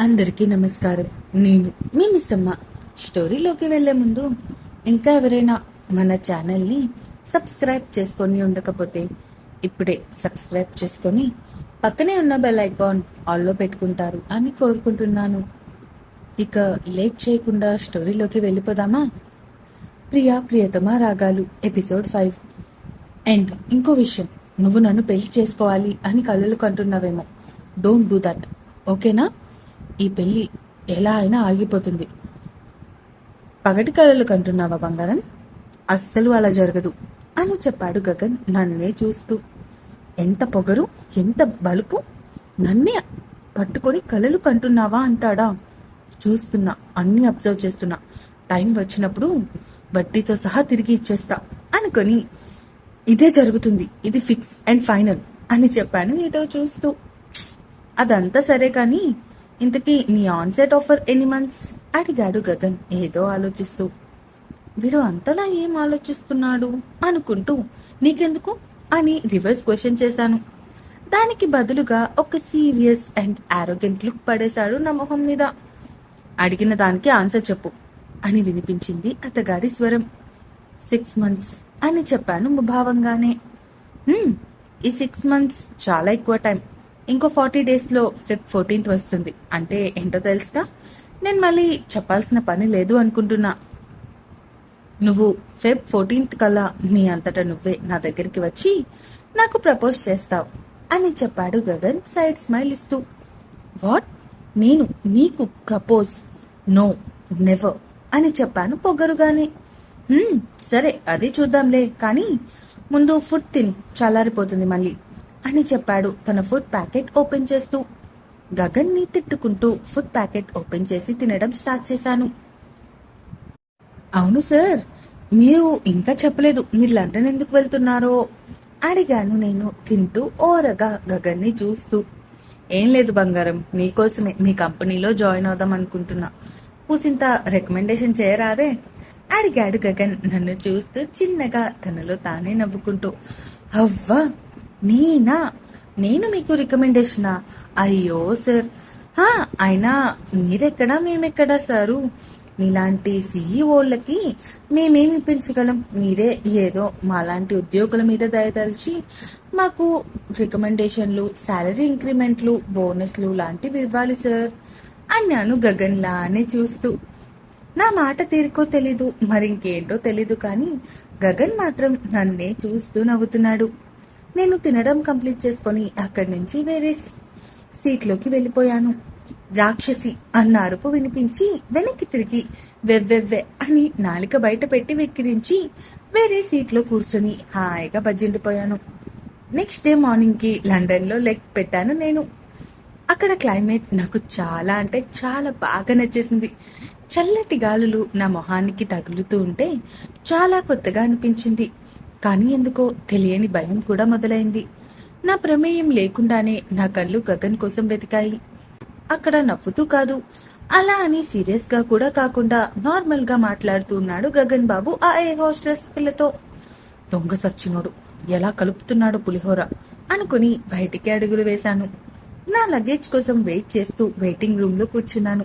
అందరికీ నమస్కారం. నేను మీ మిస్సమ్మ. స్టోరీలోకి వెళ్ళే ముందు ఇంకా ఎవరైనా మన ఛానల్ని సబ్స్క్రైబ్ చేసుకొని ఉండకపోతే ఇప్పుడే సబ్స్క్రైబ్ చేసుకొని పక్కనే ఉన్న బెల్ ఐకాన్ ఆల్లో పెట్టుకుంటారు అని కోరుకుంటున్నాను. ఇక లేట్ చేయకుండా స్టోరీలోకి వెళ్ళిపోదామా? ప్రియా ప్రియతమ రాగాలు ఎపిసోడ్ ఫైవ్. అండ్ ఇంకో విషయం నువ్వు నన్ను పెళ్ళి చేసుకోవాలి అని కలలు కంటున్నావేమో. Don't do that. ఓకేనా? ఈ పెళ్ళి ఎలా అయినా ఆగిపోతుంది. పగటి కళలు కంటున్నావా బంగారం? అస్సలు అలా జరగదు అని చెప్పాడు గగన్ నన్నే చూస్తూ. ఎంత పొగరు ఎంత బలుపు? నన్నే పట్టుకొని కళలు కంటున్నావా అంటాడా? చూస్తున్నా అన్ని అబ్జర్వ్ చేస్తున్నా. టైం వచ్చినప్పుడు వడ్డీతో సహా తిరిగి ఇచ్చేస్తా అనుకొని ఇదే జరుగుతుంది ఇది ఫిక్స్ అండ్ ఫైనల్ అని చెప్పాను ఏటో చూస్తూ. అదంతా సరే కానీ ఇంతకీ నీ ఆన్సెట్ ఆఫర్ ఎన్ని మంత్స్ అడిగాడు గగన్. ఏదో ఆలోచిస్తూ. వీడు అంతలా ఏం ఆలోచిస్తున్నాడు? అనుకుంటూ. నీకెందుకు? అని రివర్స్ క్వశ్చన్ చేశాను. దానికి బదులుగా ఒక సీరియస్ అండ్ ఆరోగెంట్ లుక్ పడేశాడు నా మొహం మీద. అడిగిన దానికి ఆన్సర్ చెప్పు అని వినిపించింది అతగాడి స్వరం. సిక్స్ మంత్స్ అని చెప్పాను ముభావంగానే. ఈ సిక్స్ మంత్స్ చాలా ఎక్కువ టైం ఇంకో ఫార్టీ డేస్లో ఫిఫ్ ఫోర్టీన్త్ వస్తుంది. అంటే ఏంటో తెలుసా? నేను మళ్ళీ చెప్పాల్సిన పని లేదు అనుకుంటున్నా. నువ్వు ఫెబ్ ఫోర్టీన్త్ కల్లా నీ అంతటా నువ్వే నా దగ్గరికి వచ్చి నాకు ప్రపోజ్ చేస్తావు అని చెప్పాడు గగన్ సైడ్ స్మైల్ ఇస్తూ. వాట్? నేను నీకు ప్రపోజ్? నో నెవర్ అని చెప్పాను పొగరుగానే. సరే అది చూద్దాంలే. కానీ ముందు ఫుడ్ తిని. చల్లారిపోతుంది మళ్ళీ. అని చెప్పాడు. తన ఫుడ్ ప్యాకెట్ ఓపెన్ చేస్తూ. గగన్ని తిట్టుకుంటూ ఫుడ్ ప్యాకెట్ ఓపెన్ చేసి తినడం స్టార్ట్ చేశాను. అవును సార్ మీరు ఇంకా చెప్పలేదు. మీరు లండన్ ఎందుకు వెళ్తున్నారో? అడిగాను నేను తింటూ ఓరగా గగన్ని చూస్తూ. ఏం లేదు బంగారం మీకోసమే మీ కంపెనీలో జాయిన్ అవుదాం అనుకుంటున్నా. పూసింత రికమెండేషన్ చేయరాదే? అడిగాడు గగన్ నన్ను చూస్తూ చిన్నగా తనలో తానే నవ్వుకుంటూ. అవ్వా నేనా? నేను మీకు రికమెండేషనా? అయ్యో సార్. అయినా మీరెక్కడా మేమెక్కడా సారు? మీలాంటి సీఈఓలకి మేమేమి ఇప్పించగలం? మీరే ఏదో మాలాంటి ఉద్యోగుల మీద దయదలిచి మాకు రికమెండేషన్లు శాలరీ ఇంక్రిమెంట్లు బోనస్లు లాంటివి ఇవ్వాలి సార్. అన్నాను గగన్లానే చూస్తూ. నా మాట తీరుకో తెలీదు మరింకేంటో తెలీదు కానీ గగన్ మాత్రం నన్నే చూస్తూ నవ్వుతున్నాడు. నేను తినడం కంప్లీట్ చేసుకొని అక్కడి నుంచి వేరే సీట్లోకి వెళ్ళిపోయాను. రాక్షసి అన్న అరుపు వినిపించి వెనక్కి తిరిగి వెవ్వెవ్వె అని నాలిక బయట పెట్టి వెక్కిరించి వేరే సీట్లో కూర్చొని హాయిగా బజ్జిండిపోయాను నెక్స్ట్ డే మార్నింగ్కి లండన్లో లెగ్ పెట్టాను నేను. అక్కడ క్లైమేట్ నాకు చాలా అంటే చాలా బాగా నచ్చేసింది. చల్లటి గాలులు నా మొహానికి తగులుతూ ఉంటే చాలా కొత్తగా అనిపించింది. కానీ ఎందుకో తెలియని భయం కూడా మొదలైంది. నా ప్రమేయం లేకుండానే నా కళ్ళు గగన్ కోసం వెతికాయి. అక్కడ నవ్వుతూ కాదు అలా అని సీరియస్గా కూడా కాకుండా నార్మల్గా మాట్లాడుతూ ఉన్నాడు గగన్ బాబు ఆ ఏ హోస్టెస్ పిల్లతో. దొంగ సచ్చినోడు ఎలా కలుపుతున్నాడు పులిహోర? అనుకుని బయటికి అడుగులు వేశాను. నా లగేజ్ కోసం వెయిట్ చేస్తూ వెయిటింగ్ రూమ్లో కూర్చున్నాను.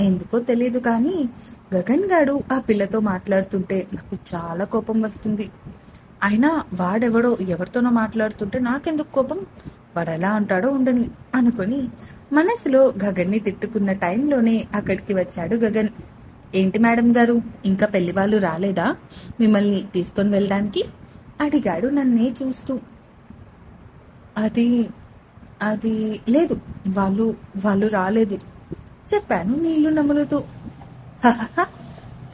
ఎందుకో తెలియదు కానీ గగన్ గాడు ఆ పిల్లతో మాట్లాడుతుంటే నాకు చాలా కోపం వస్తుంది. అయినా వాడెవడో ఎవరితోనో మాట్లాడుతుంటే నాకెందుకు కోపం? వాడు ఎలా అంటాడో ఉండని అనుకొని మనసులో గగన్ని తిట్టుకున్న టైంలోనే అక్కడికి వచ్చాడు గగన్. ఏంటి మేడం గారు ఇంకా పెళ్ళి వాళ్ళు రాలేదా? మిమ్మల్ని తీసుకొని వెళ్ళడానికి? అడిగాడు నన్నే చూస్తూ. అది అది లేదు వాళ్ళు వాళ్ళు రాలేదు చెప్పాను నీళ్ళు నములుతూ.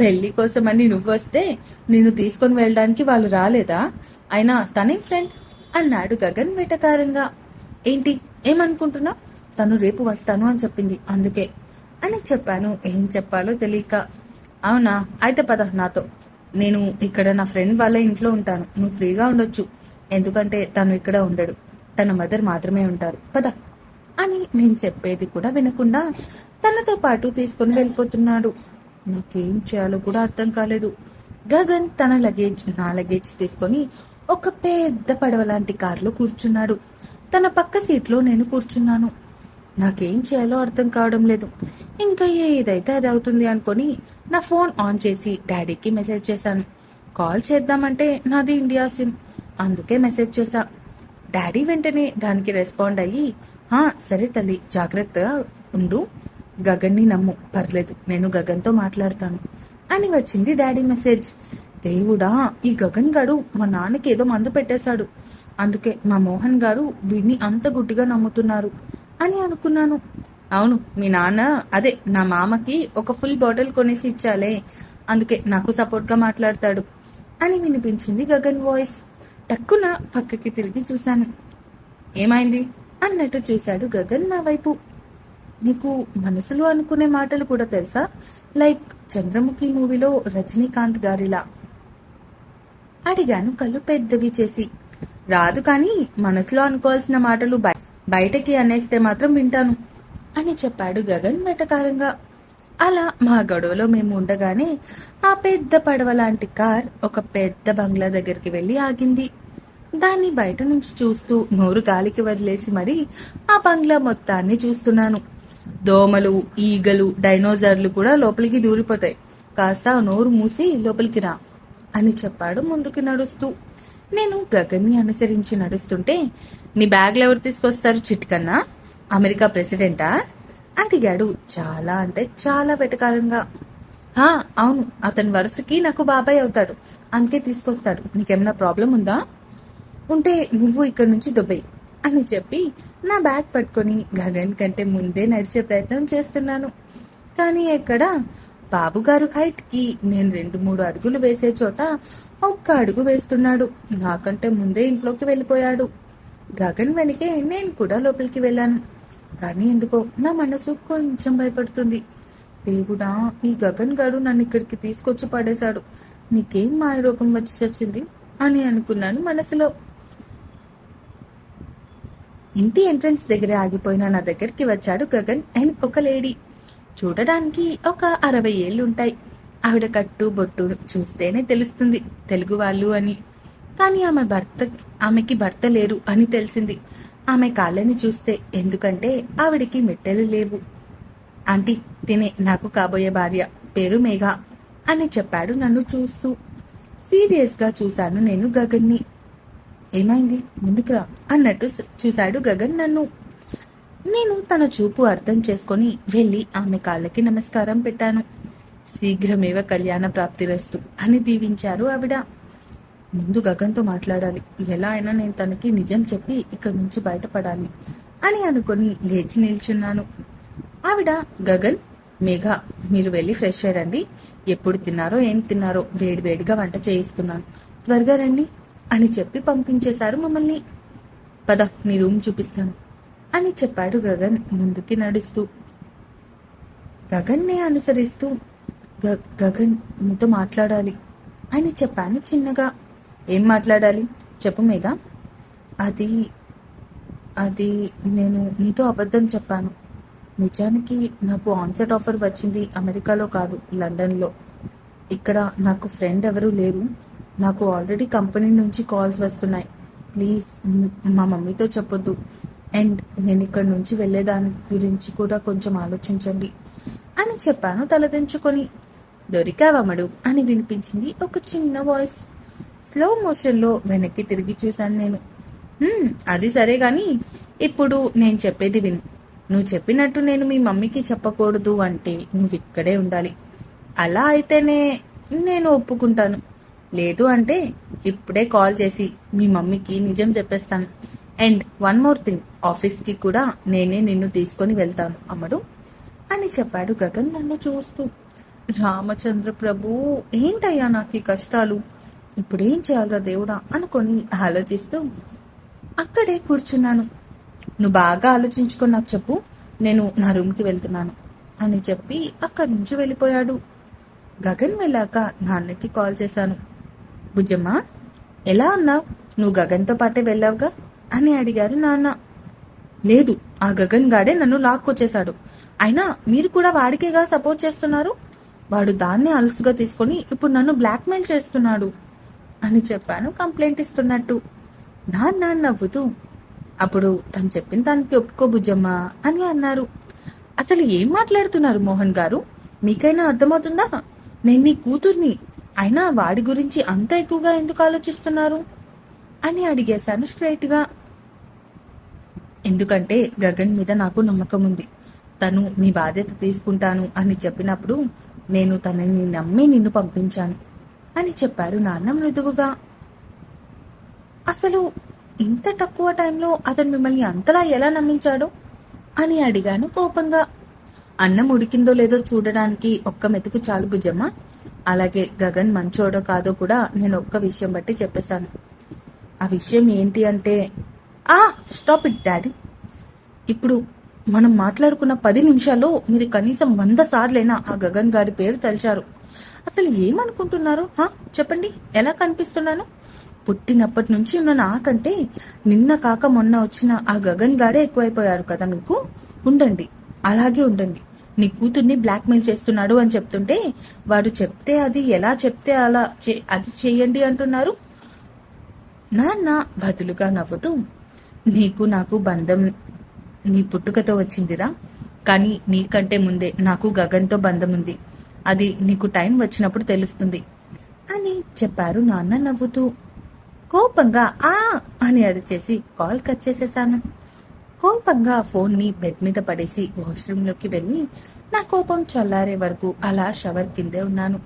పెళ్ళి కోసం కోసమని నువ్వు వస్తే నిన్ను తీసుకొని వెళ్ళడానికి వాళ్ళు రాలేదా? అయినా తనే ఫ్రెండ్ అన్నాడు గగన్ వెటకారంగా. ఏంటి? ఏమనుకుంటున్నా తను రేపు వస్తాను అని చెప్పింది. అందుకే. అని చెప్పాను. ఏం చెప్పాలో తెలియక. అవునా? అయితే పద నాతో. నేను ఇక్కడ నా ఫ్రెండ్ వాళ్ళ ఇంట్లో ఉంటాను. నువ్వు ఫ్రీగా ఉండొచ్చు. ఎందుకంటే తను ఇక్కడ ఉండడు. తన మదర్ మాత్రమే ఉంటారు. పద. అని నేను చెప్పేది కూడా వినకుండా తనతో పాటు తీసుకొని వెళ్ళిపోతున్నాడు. నాకేం చేయాలో కూడా అర్థం కాలేదు. గగన్ తన లగేజ్ నా లగేజ్ తీసుకొని ఒక పెద్ద పడవ లాంటి కారులో కూర్చున్నాడు. తన పక్క సీట్లో నేను కూర్చున్నాను. నాకేం చేయాలో అర్థం కావడం లేదు. ఇంకా ఏదైతే అది అవుతుంది అనుకొని నా ఫోన్ ఆన్ చేసి డాడీకి మెసేజ్ చేశాను. కాల్ చేద్దామంటే నాది ఇండియా సిమ్. అందుకే మెసేజ్ చేశా. డాడీ వెంటనే దానికి రెస్పాండ్ అయ్యి సరే తల్లి జాగ్రత్తగా ఉండు. గగన్ని నమ్ము. పర్లేదు నేను గగన్తో మాట్లాడతాను. అని వచ్చింది డాడీ మెసేజ్. దేవుడా ఈ గగన్ గాడు మా నాన్నకి ఏదో మందు పెట్టేశాడు. అందుకే మా మోహన్ గారు వీడిని అంత గుడ్డిగా నమ్ముతున్నారు అని అనుకున్నాను. అవును మీ నాన్న అదే నా మామకి ఒక ఫుల్ బాటిల్ కొనేసి ఇచ్చాలే. అందుకే నాకు సపోర్ట్గా మాట్లాడతాడు అని వినిపించింది గగన్ వాయిస్. టక్కున పక్కకి తిరిగి చూశాను. ఏమైంది? అన్నట్టు చూశాడు గగన్ నా వైపు. నీకు మనసులో అనుకునే మాటలు కూడా తెలుసా? లైక్ చంద్రముఖి మూవీలో రజనీకాంత్ గారిలా. అడిగాను కళ్ళు పెద్దవి చేసి. రాదు కానీ మనసులో అనుకోవాల్సిన మాటలు బయటకి అనేస్తే మాత్రం వింటాను అని చెప్పాడు గగన్ మెటకారంగా అలా మా గొడవలో మేము ఉండగానే ఆ పెద్ద పడవ లాంటి కార్ ఒక పెద్ద బంగ్లా దగ్గరికి వెళ్ళి ఆగింది. దాన్ని బయట నుంచి చూస్తూ నోరు గాలికి వదిలేసి మరి ఆ బంగ్లా మొత్తాన్ని చూస్తున్నాను. దోమలు ఈగలు డైనోజర్లు కూడా లోపలికి దూరిపోతాయి. కాస్త ఆ నోరు మూసి లోపలికి రా అని చెప్పాడు ముందుకు నడుస్తూ. నేను గగన్ని అనుసరించి నడుస్తుంటే నీ బ్యాగ్లు ఎవరు తీసుకొస్తారు చిట్కన్నా? అమెరికా ప్రెసిడెంటా? అడిగాడు చాలా అంటే చాలా వెటకారంగా. అవును అతని వరుసకి నాకు బాబాయ్ అవుతాడు. అందుకే తీసుకొస్తాడు. నీకేమైనా ప్రాబ్లం ఉందా? ఉంటే నువ్వు ఇక్కడ నుంచి దుబాయ్ అని చెప్పి నా బ్యాగ్ పట్టుకొని గగన్ కంటే ముందే నడిచే ప్రయత్నం చేస్తున్నాను. కానీ ఎక్కడ? బాబుగారు హైట్కి నేను రెండు మూడు అడుగులు వేసే చోట ఒక్క అడుగు వేస్తున్నాడు. నాకంటే ముందే ఇంట్లోకి వెళ్ళిపోయాడు. గగన్ వెనకే నేను కూడా లోపలికి వెళ్ళాను. కానీ ఎందుకో నా మనసు కొంచెం భయపడుతుంది. దేవుడా ఈ గగన్ గారు నన్ను ఇక్కడికి తీసుకొచ్చి పడేశాడు. నీకేం మాయ రోగం వచ్చి చచ్చింది? అని అనుకున్నాను మనసులో. ఇంటి ఎంట్రన్స్ దగ్గర ఆగిపోయిన నా దగ్గరికి వచ్చాడు గగన్ అండ్ ఒక లేడీ. చూడడానికి ఒక అరవై ఏళ్ళుంటాయి. ఆవిడ కట్టు బొట్టు చూస్తేనే తెలుస్తుంది తెలుగు వాళ్ళు అని. కానీ ఆమె భర్త ఆమెకి భర్త లేరు అని తెలిసింది. ఆమె కాళ్ళని చూస్తే ఎందుకంటే ఆవిడికి మెట్టెలు లేవు. ఆంటీ తినే నాకు కాబోయే భార్య పేరు మేఘ అని చెప్పాడు నన్ను చూస్తూ. సీరియస్గా చూశాను నేను గగన్ని. ఏమైంది? ముందుకురా అన్నట్టు చూశాడు గగన్ నన్ను. నేను తన చూపు అర్థం చేసుకొని వెళ్ళి ఆమె కాళ్ళకి నమస్కారం పెట్టాను. శీఘ్రమేవ కళ్యాణ ప్రాప్తిరస్తు అని దీవించారు ఆవిడ. ముందు గగన్తో మాట్లాడాలి. ఎలా అయినా నేను తనకి నిజం చెప్పి ఇక్కడి నుంచి బయటపడాలి అని అనుకొని లేచి నిల్చున్నాను. ఆవిడ గగన్ మేఘ మీరు వెళ్ళి ఫ్రెష్ అయ్యండి ఎప్పుడు తిన్నారో ఏం తిన్నారో వేడివేడిగా వంట చేయిస్తున్నాను. త్వరగా రండి. అని చెప్పి పంపించేశారు మమ్మల్ని. పద నీ రూమ్ చూపిస్తాను అని చెప్పాడు గగన్ ముందుకి నడుస్తూ. గగన్నే అనుసరిస్తూ "గ- గగన్ నీతో మాట్లాడాలి అని చెప్పాను చిన్నగా. ఏం మాట్లాడాలి? చెప్పు మీద అది అది నేను నీతో అబద్ధం చెప్పాను. నిజానికి నాకు ఆన్సెట్ ఆఫర్ వచ్చింది అమెరికాలో కాదు లండన్లో. ఇక్కడ నాకు ఫ్రెండ్ ఎవరూ లేరు. నాకు ఆల్రెడీ కంపెనీ నుంచి కాల్స్ వస్తున్నాయి. ప్లీజ్ మా మమ్మీతో చెప్పొద్దు. అండ్ నేను ఇక్కడ నుంచి వెళ్ళేదాని గురించి కూడా కొంచెం ఆలోచించండి అని చెప్పాను తలదించుకొని. దొరికావమడు అని వినిపించింది ఒక చిన్న వాయిస్ స్లో మోషన్లో వెనక్కి తిరిగి చూశాను నేను. అది సరే కానీ ఇప్పుడు నేను చెప్పేది విను. నువ్వు చెప్పినట్టు నేను మీ మమ్మీకి చెప్పకూడదు అంటే నువ్వు ఇక్కడే ఉండాలి. అలా అయితేనే నేను ఒప్పుకుంటాను. లేదు అంటే ఇప్పుడే కాల్ చేసి మీ మమ్మీకి నిజం చెప్పేస్తాను. అండ్ వన్ మోర్ థింగ్ ఆఫీస్కి కూడా నేనే నిన్ను తీసుకొని వెళ్తాను అమ్మడు అని చెప్పాడు గగన్ నన్ను చూస్తూ. రామచంద్ర ప్రభు ఏంటయ్యా నాకు ఈ కష్టాలు? ఇప్పుడేం చేయాలరా దేవుడా అనుకొని ఆలోచిస్తూ అక్కడే కూర్చున్నాను. నువ్వు బాగా ఆలోచించుకొని నాకు చెప్పు నేను నా రూమ్కి వెళ్తున్నాను అని చెప్పి అక్కడి నుంచి వెళ్ళిపోయాడు. గగన్ వెళ్ళాక నాన్నకి కాల్ చేశాను. భుజమా? ఎలా అన్నావు? నువ్వు గగన్తో పాటే వెళ్ళావుగా? అని అడిగారు నాన్న. లేదు ఆ గగన్ గాడే నన్ను లాక్కొచ్చేశాడు. అయినా మీరు కూడా వాడికేగా సపోర్ట్ చేస్తున్నారు? వాడు దాన్ని అలుసుగా తీసుకొని ఇప్పుడు నన్ను బ్లాక్మెయిల్ చేస్తున్నాడు అని చెప్పాను కంప్లైంట్ ఇస్తున్నట్టు. నాన్న నవ్వుతూ అప్పుడు తను చెప్పిన దానికి ఒప్పుకో బుజ్జమ్మ అని అన్నారు. అసలు ఏం మాట్లాడుతున్నారు మోహన్ గారు? మీకైనా అర్థమవుతుందా? నేను నీ కూతుర్ని అయినా వాడి గురించి అంత ఎక్కువగా ఎందుకు ఆలోచిస్తున్నారు? అని అడిగేశాను స్ట్రైట్గా. ఎందుకంటే గగన్ మీద నాకు నమ్మకం ఉంది. తను నీ బాధ్యత తీసుకుంటాను అని చెప్పినప్పుడు నేను తనని నమ్మి నిన్ను పంపించాను అని చెప్పారు నాన్న మృదువుగా. అసలు ఇంత తక్కువ టైంలో అతను మిమ్మల్ని అంతలా ఎలా నమ్మించాడో? అని అడిగాను కోపంగా. అన్నం ఉడికిందో లేదో చూడడానికి ఒక్క మెతుకు చాలు బుజ్జమ్మ అలాగే గగన్ మంచోడో కాదో కూడా నేను ఒక్క విషయం బట్టి చెప్పేశాను. ఆ విషయం ఏంటి అంటే ఆ స్టాప్ ఇట్ డాడీ ఇప్పుడు మనం మాట్లాడుకున్న పది నిమిషాల్లో మీరు కనీసం వంద సార్లైనా ఆ గగన్ గారి పేరు తలిచారు. అసలు ఏమనుకుంటున్నారు హా? చెప్పండి ఎలా కనిపిస్తున్నాను? పుట్టినప్పటి నుంచి ఉన్న నాకంటే నిన్న కాక మొన్న వచ్చిన ఆ గగన్ గాడే ఎక్కువైపోయారు కదా మీకు? ఉండండి అలాగే ఉండండి. నీ కూతుర్ని బ్లాక్మెయిల్ చేస్తున్నాడు అని చెప్తుంటే వాడు చెప్తే అది ఎలా చెప్తే అలా అది చేయండి అంటున్నారు. నాన్న బదులుగా నవ్వుతూ నీకు నాకు బంధం నీ పుట్టుకతో వచ్చిందిరా. కానీ నీకంటే ముందే నాకు గగన్తో బంధం ఉంది. అది నీకు టైం వచ్చినప్పుడు తెలుస్తుంది అని చెప్పారు నాన్న నవ్వుతూ. కోపంగా ఆ అని అరిచేసి కాల్ కట్ చేసేశాను. కోపంగా ఫోన్ని బెడ్ మీద పడేసి వాష్రూమ్లోకి వెళ్ళి నా కోపం చల్లారే వరకు అలా షవర్ కిందే ఉన్నాను.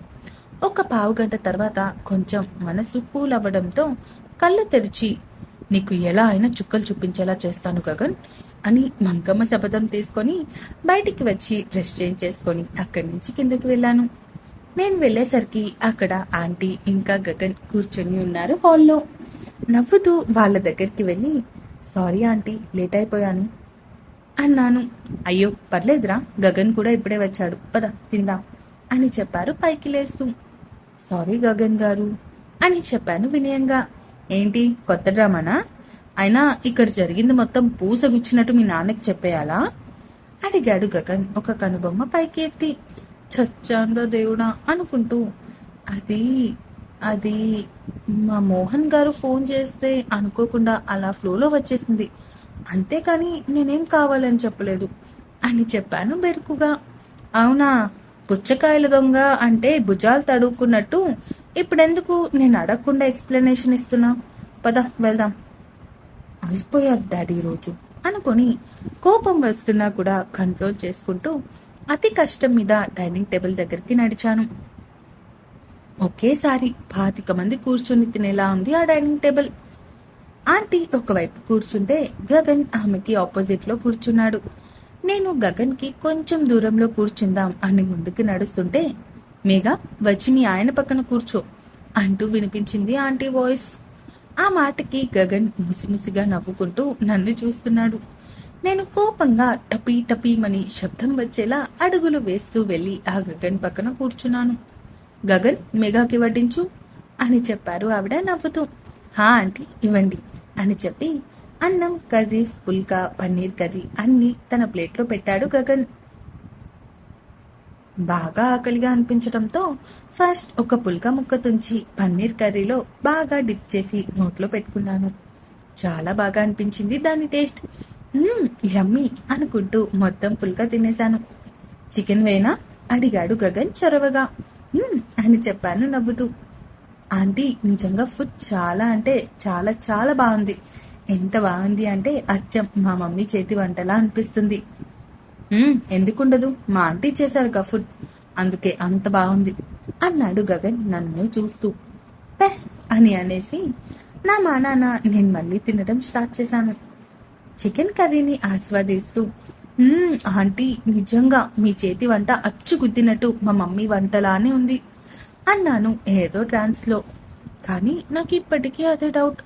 ఒక పావు గంట తర్వాత కొంచెం మనసు కూల్ అవ్వడంతో కళ్ళు తెరిచి నీకు ఎలా అయినా చుక్కలు చూపించేలా చేస్తాను గగన్ అని మంకమ్మ శపథం తీసుకొని బయటికి వచ్చి డ్రెస్ చేంజ్ చేసుకొని అక్కడి నుంచి కిందకి వెళ్ళాను. నేను వెళ్ళేసరికి అక్కడ ఆంటీ ఇంకా గగన్ కూర్చొని ఉన్నారు హాల్లో. నవ్వుతూ వాళ్ళ దగ్గరికి వెళ్ళి సారీ ఆంటీ లేట్ అయిపోయాను. అన్నాను. అయ్యో పర్లేదురా గగన్ కూడా ఇప్పుడే వచ్చాడు. పద తిందాం అని చెప్పారు పైకి లేస్తూ. సారీ గగన్ గారు అని చెప్పాను వినయంగా. ఏంటి కొత్త డ్రామానా? అయినా ఇక్కడ జరిగింది మొత్తం పూసగుచ్చినట్టు మీ నాన్నకి చెప్పేయాలా? అడిగాడు గగన్ ఒక కనుబొమ్మ పైకి ఎత్తి చచ్చాన్రా దేవుడా అనుకుంటూ. అది అది మా మోహన్ గారు ఫోన్ చేస్తే అనుకోకుండా అలా ఫ్లోలో వచ్చేసింది. అంతేకాని నేనేం కావాలని చెప్పలేదు. అని చెప్పాను బెరుకుగా. అవునా పుచ్చకాయల దొంగ అంటే భుజాలు తడుక్కున్నట్టు ఇప్పుడెందుకు నేను అడగకుండా ఎక్స్ప్లెనేషన్ ఇస్తున్నా? పద వెళ్దాం. అలసిపోయారు డాడీ రోజు అనుకొని కోపం వస్తున్నా కూడా కంట్రోల్ చేసుకుంటూ అతి కష్టం మీద డైనింగ్ టేబుల్ దగ్గరికి నడిచాను. ఒకేసారి పాతిక మంది కూర్చొని తినేలా ఉంది ఆ డైనింగ్ టేబుల్. ఆంటీ ఒకవైపు కూర్చుంటే గగన్ ఆమెకి ఆపోజిట్లో కూర్చున్నాడు. నేను గగన్కి కొంచెం దూరంలో కూర్చుందాం అని ముందుకు నడుస్తుంటే మేఘా వచ్చి మీ ఆయన పక్కన కూర్చో అంటూ వినిపించింది ఆంటీ వాయిస్. ఆ మాటకి గగన్ ముసిముసిగా నవ్వుకుంటూ నన్ను చూస్తున్నాడు. నేను కోపంగా టపీ టపీమని శబ్దం వచ్చేలా అడుగులు వేస్తూ వెళ్ళి ఆ గగన్ పక్కన కూర్చున్నాను. గగన్ మెగాకి వడ్డించు అని చెప్పారు ఆవిడ నవ్వుతూ. హా ఆంటీ ఇవ్వండి అని చెప్పి అన్నం కర్రీస్ పుల్కా పన్నీర్ కర్రీ అన్ని తన ప్లేట్లో పెట్టాడు గగన్. బాగా ఆకలిగా అనిపించడంతో ఫస్ట్ ఒక పుల్కా ముక్క తుంచి పన్నీర్ కర్రీలో బాగా డిప్ చేసి నోట్లో పెట్టుకున్నాను. చాలా బాగా అనిపించింది దాని టేస్ట్. యమ్మీ అనుకుంటూ మొత్తం పుల్కా తినేశాను. చికెన్ వేనా? అడిగాడు గగన్ చొరవగా. అని చెప్పాను నవ్వుతూ ఆంటీ నిజంగా ఫుడ్ చాలా అంటే చాలా చాలా బాగుంది. ఎంత బాగుంది అంటే అచ్చం. మా మమ్మీ చేతి వంటలా అనిపిస్తుంది. ఎందుకుండదు. మా ఆంటీ చేశారు ఫుడ్. అందుకే అంత బాగుంది. అన్నాడు గగన్ నన్ను చూస్తూ. పె అని అనేసి నా మా నాన్న నేను మళ్ళీ తినడం స్టార్ట్ చేశాను. చికెన్ కర్రీని ఆస్వాదిస్తూ ఆంటీ నిజంగా మీ చేతి వంట అచ్చు గుద్దినట్టు మా మమ్మీ వంటలానే ఉంది. అన్నాను. ఏదో డ్రాన్స్లో కానీ నాకు ఇప్పటికీ అదే డౌట్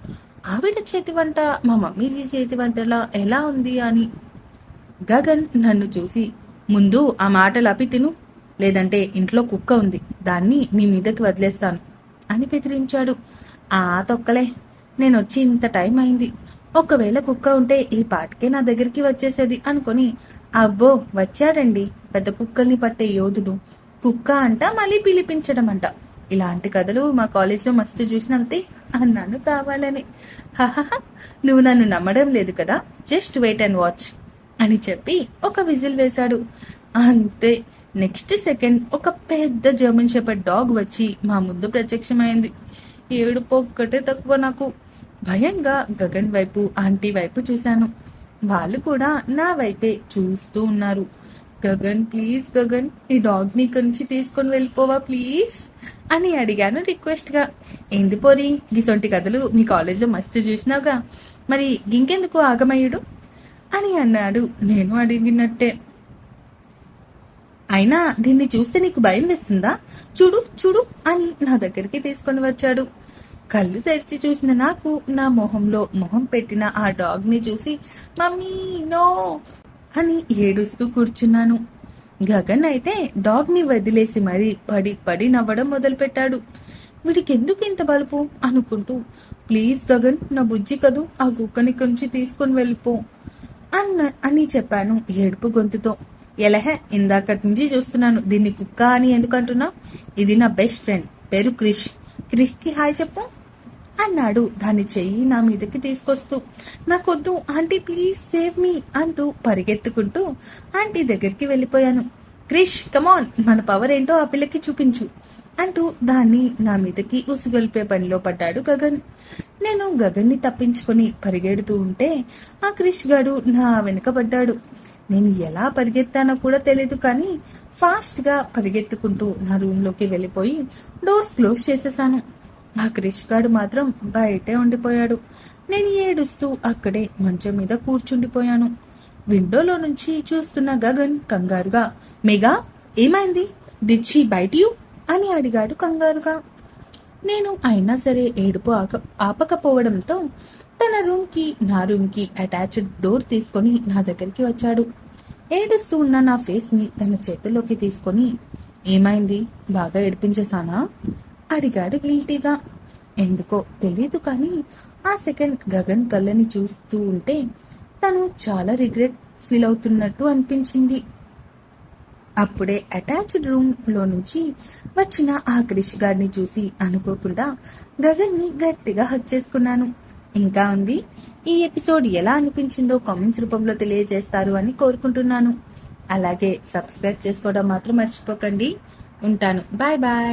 ఆవిడ చేతి వంట మా మమ్మీజీ చేతి వంటలా ఎలా ఉంది అని. గగన్ నన్ను చూసి ముందు ఆ మాటలు అపి తిను. లేదంటే ఇంట్లో కుక్క ఉంది. దాన్ని మీ మీదకి వదిలేస్తాను. అని బెదిరించాడు. ఆ తొక్కలే నేను వచ్చి ఇంత టైం అయింది. ఒకవేళ కుక్క ఉంటే ఈ పాటికే నా దగ్గరికి వచ్చేసేది అనుకొని అబ్బో వచ్చాడండి. పెద్ద కుక్కల్ని పట్టే యోధుడు. కుక్క అంట మళ్ళీ పిలిపించడం అంట. ఇలాంటి కథలు మా కాలేజ్లో మస్తు చూసినంతే అన్నాను కావాలని. నువ్వు నన్ను నమ్మడం లేదు కదా. Just wait and watch. అని చెప్పి ఒక విజిల్ వేశాడు. అంతే. నెక్స్ట్ సెకండ్ ఒక పెద్ద జర్మన్ షెపర్డ్ డాగ్ వచ్చి మా ముందు ప్రత్యక్షమైంది. ఏడుపు ఒక్కటే తక్కువ నాకు. భయంగా గగన్ వైపు ఆంటీ వైపు చూశాను. వాళ్ళు కూడా నా వైపే చూస్తూ ఉన్నారు. గగన్ ప్లీజ్ గగన్ ఈ డాగ్ ఇక్కడి నుంచి తీసుకొని వెళ్ళిపోవా ప్లీజ్ అని అడిగాను రిక్వెస్ట్గా. ఏంది పోరి గిసొంటి కథలు మీ కాలేజ్లో మస్తు చూసినావుగా. మరి ఇంకెందుకు ఆగమయ్యుడు అని అన్నాడు. నేను అడిగినట్టే. అయినా దీన్ని చూస్తే నీకు భయం వేస్తుందా? చూడు చూడు అని నా దగ్గరికి తీసుకొని వచ్చాడు. కళ్ళు తెరిచి చూసిన నాకు నా మొహంలో మొహం పెట్టిన ఆ డాగ్ని చూసి మమ్మీ నో అని ఏడుస్తూ కూర్చున్నాను. గగన్ అయితే డాగ్ని వదిలేసి మరీ పడి పడి నవ్వడం మొదలుపెట్టాడు. వీడికెందుకు ఇంత బలుపు? అనుకుంటూ ప్లీజ్ గగన్ నా బుజ్జి కదూ ఆ కుక్కని కొంచెం తీసుకొని వెళ్ళిపో అన్న అని చెప్పాను ఏడుపు గొంతుతో. ఎలహే ఇందాకటి నుంచి చూస్తున్నాను దీన్ని కుక్క అని ఎందుకు ఇది నా బెస్ట్ ఫ్రెండ్ పేరు క్రిష్. క్రిష్కి హాయ్ చెప్పు. అన్నాడు. దాని చెయ్యి నా మీదకి తీసుకొస్తూ నాకొద్దు ఆంటీ ప్లీజ్ సేవ్ మీ అంటూ పరిగెత్తుకుంటూ ఆంటీ దగ్గరికి వెళ్ళిపోయాను. క్రిష్ కమాన్ మన పవర్ ఏంటో ఆ పిల్లకి చూపించు అంటూ దాన్ని నా మీదకి ఉసుగొల్పే పనిలో పడ్డాడు గగన్. నేను గగన్ని తప్పించుకొని పరిగెడుతూ ఉంటే ఆ క్రిష్ గాడు నా వెనుక పడ్డాడు. నేను ఎలా పరిగెత్తానో కూడా తెలియదు కానీ ఫాస్ట్గా పరిగెత్తుకుంటూ నా రూమ్లోకి వెళ్ళిపోయి డోర్స్ క్లోజ్ చేసేసాను. ఆ క్రిష్ గాడు మాత్రం బయటే ఉండిపోయాడు. నేను ఏడుస్తూ అక్కడే మంచం మీద కూర్చుండిపోయాను. విండోలో నుంచి చూస్తున్న గగన్ కంగారుగా మెగా ఏమైంది? Did she bite you? అని అడిగాడు కంగారుగా. నేను అయినా సరే ఏడుపు ఆక ఆపకపోవడంతో తన రూమ్కి నా రూమ్కి అటాచ్డ్ డోర్ తీసుకొని నా దగ్గరికి వచ్చాడు. ఏడుస్తూ ఉన్న నా ఫేస్ని తన చేతుల్లోకి తీసుకొని ఏమైంది? బాగా ఏడిపించేశానా? అడిగాడు గిల్టీగా. ఎందుకో తెలియదు కానీ ఆ సెకండ్ గగన్ కళ్ళని చూస్తూ ఉంటే తను చాలా రిగ్రెట్ ఫీల్ అవుతున్నట్టు అనిపించింది. అప్పుడే అటాచ్డ్ రూమ్లో నుంచి వచ్చిన ఆ క్రిష్ గారిని చూసి అనుకోకుండా గగన్ని గట్టిగా హక్ చేసుకున్నాను. ఇంకా ఉంది? ఈ ఎపిసోడ్ ఎలా అనిపించిందో కామెంట్స్ రూపంలో తెలియజేస్తారు అని కోరుకుంటున్నాను. అలాగే సబ్స్క్రైబ్ చేసుకోవడం మాత్రం మర్చిపోకండి. ఉంటాను. Bye bye.